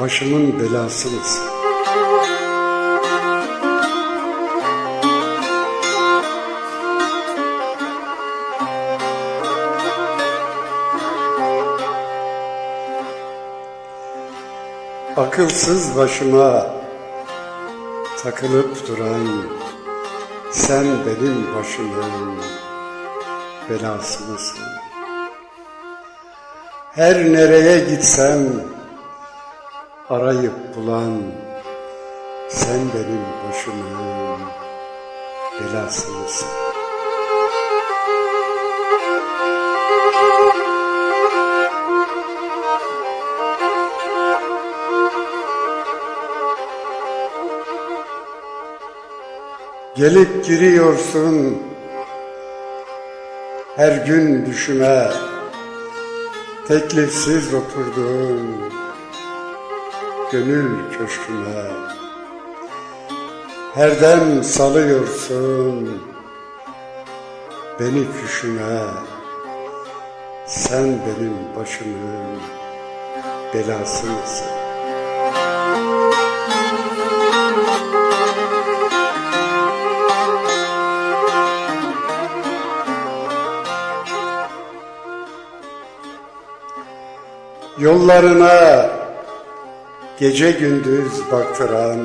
Başımın belası mısın? Akılsız başıma takılıp duran sen benim başımın belası mısın? Her nereye gitsem arayıp bulan sen benim başımın belası? Gelip giriyorsun her gün düşüme Teklifsiz oturdun gönül köşküme Her dem salıyorsun beni küşüne Sen benim başımın belası mısın? Yollarına gece gündüz baktıran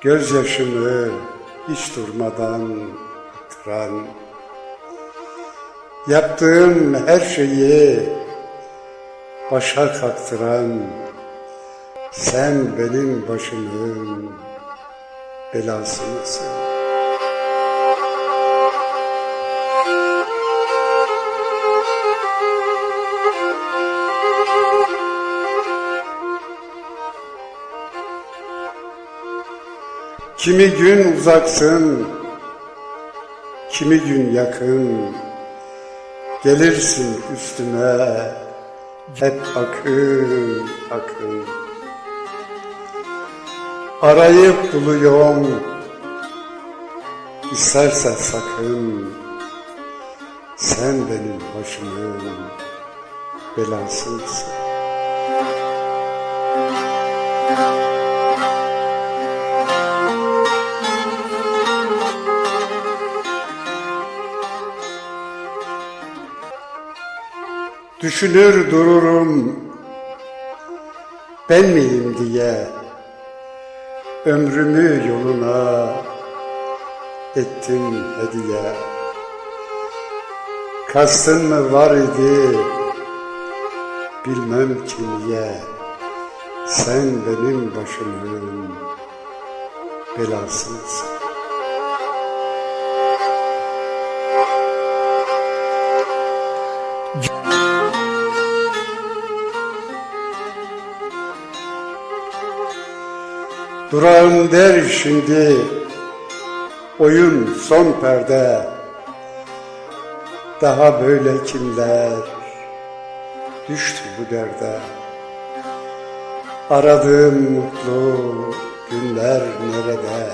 Gözyaşımı hiç durmadan aktıran Yaptığım her şeyi başa kaktıran Sen benim başımın belası mısın? Kimi gün uzaksın, kimi gün yakın, gelirsin üstüme, hep akın akın. Arayıp buluyorum, istersen sakın, sen benim başımın belasısın. Düşünür dururum. Ben miyim diye Ömrümü yoluna ettim hediye. Kastın mı var idi bilmem ki niye. Sen benim başımın belasısın Durağım der şimdi oyun son perde. Daha böyle kimler düştü bu derde? Aradığım mutlu günler nerede?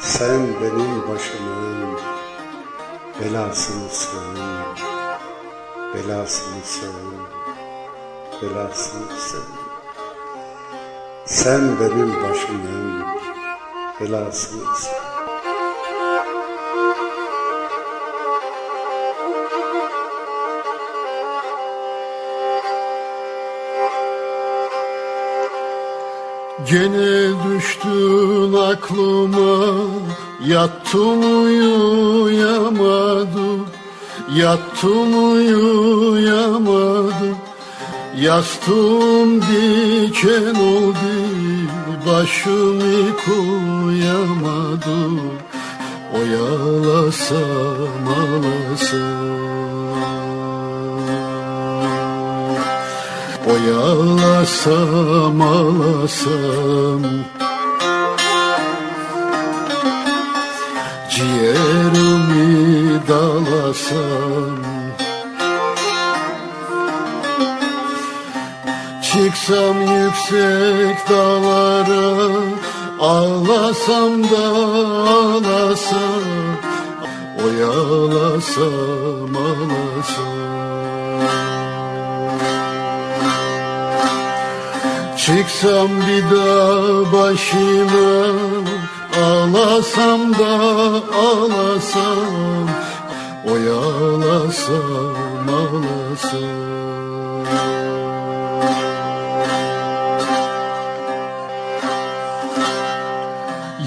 Sen benim başımın belası mısın Belası mısın Belası mısın sen benim başımın belasısın. Gene düştün aklıma Yattım uyuyamadım Yattım uyuyamadım Yastığım diken oldu Başımı koyamadım Oyalasam alasam Oyalasam alasam. Ciğerimi dalasam Çıksam yüksek dağlara Ağlasam da ağlasam Oyalasam ağlasam. Çıksam bir daha başına Ağlasam da ağlasam Oyalasam ağlasam.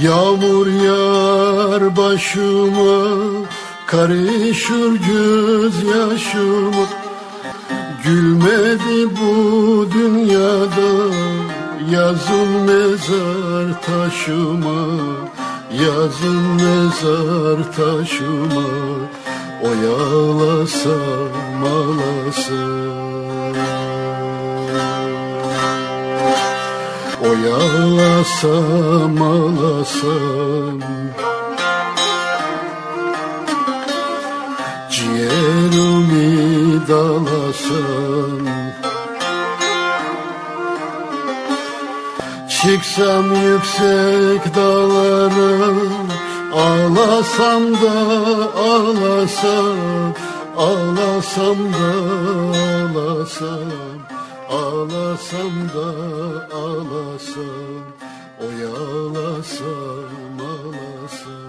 Yağmur yağar başıma Karışır gözyaşıma Gülmedi bu dünyada Yazın mezar taşıma Yazın mezar taşıma. Oy ağlasam Oy ağlasam ağlasam Ciğerimi dalasam Çıksam yüksek dağlara Ağlasam da ağlasam Ağlasam da ağlasam Ağlasam da ağlasam Oy ağlasam ağlasam